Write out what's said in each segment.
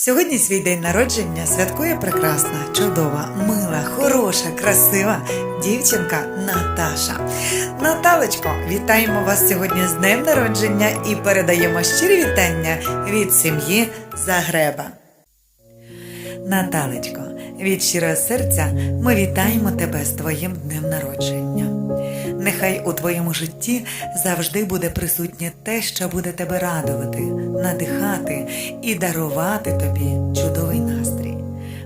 Сьогодні свій день народження святкує прекрасна, чудова, мила, хороша, красива дівчинка Наташа. Наталечко, вітаємо вас сьогодні з днем народження і передаємо щирі вітання від сім'ї Загреба. Наталечко, від щирого серця ми вітаємо тебе з твоїм днем народження. Нехай у твоєму житті завжди буде присутнє те, що буде тебе радувати, надихати і дарувати тобі чудовий настрій.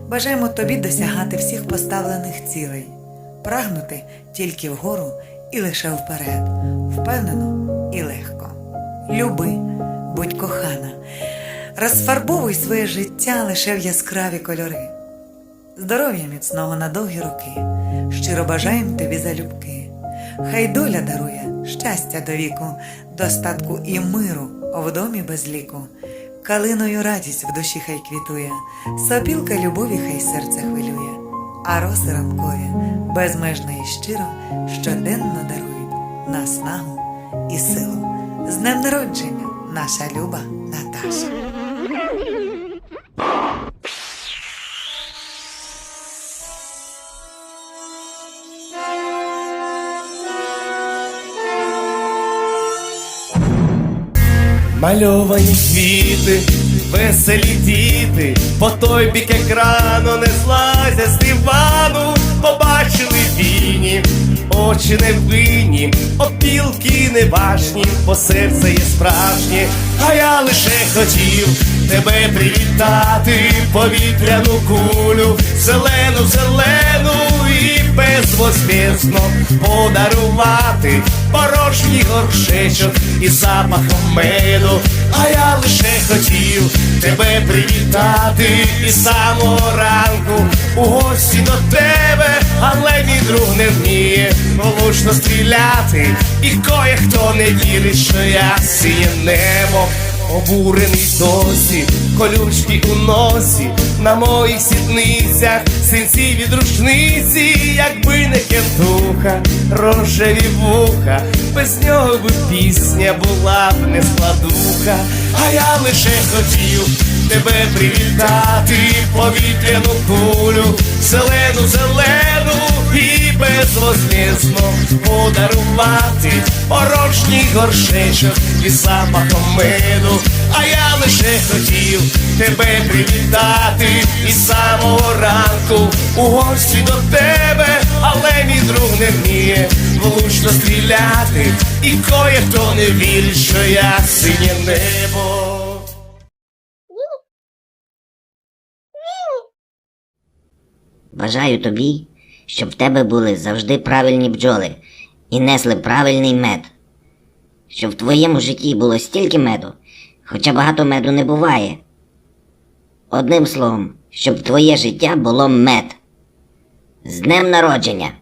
Бажаємо тобі досягати всіх поставлених цілей, прагнути тільки вгору і лише вперед, впевнено і легко. Люби, будь кохана, розфарбовуй своє життя лише в яскраві кольори. Здоров'я міцного на довгі роки, щиро бажаєм тобі залюбки. Хай доля дарує щастя до віку, достатку і миру в домі без ліку. Калиною радість в душі хай квітує, сопілка любові хай серце хвилює, а роси ранкові безмежно і щиро щоденно дарують наснагу і силу. З днем народження, наша люба Наташа. Мальовані квіти, веселі діти, по той бік екрану не злазять з дивану, побачили війні, очі не винні, опілки не важні, бо серце є справжнє, а я лише хотів тебе привітати, повітряну кулю, зелену, зелену безвозвісно подарувати порожній горшечок із запахом меду, а я лише хотів тебе привітати. І самого ранку у гості до тебе, але мій друг не вміє влучно стріляти, і кое хто не вірить, що я синє небо. Обурений досі, колючки у носі, на моїх сідницях, синці від рушниці, якби не кентуха, рожеві вуха, без нього би пісня була б не складуха, а я лише хотів тебе привітати, повітряну кулю, зелену, і безвознесно подарувати. Порожній горшечок із запахом меду, а я лише хотів тебе привітати. Із самого ранку у гості до тебе, але мій друг не вміє влучно стріляти, і кое хто не вірить, що я синє небо. Бажаю тобі, щоб в тебе були завжди правильні бджоли і несли правильний мед. Щоб в твоєму житті було стільки меду, хоча багато меду не буває. Одним словом, щоб твоє життя було мед. З днем народження!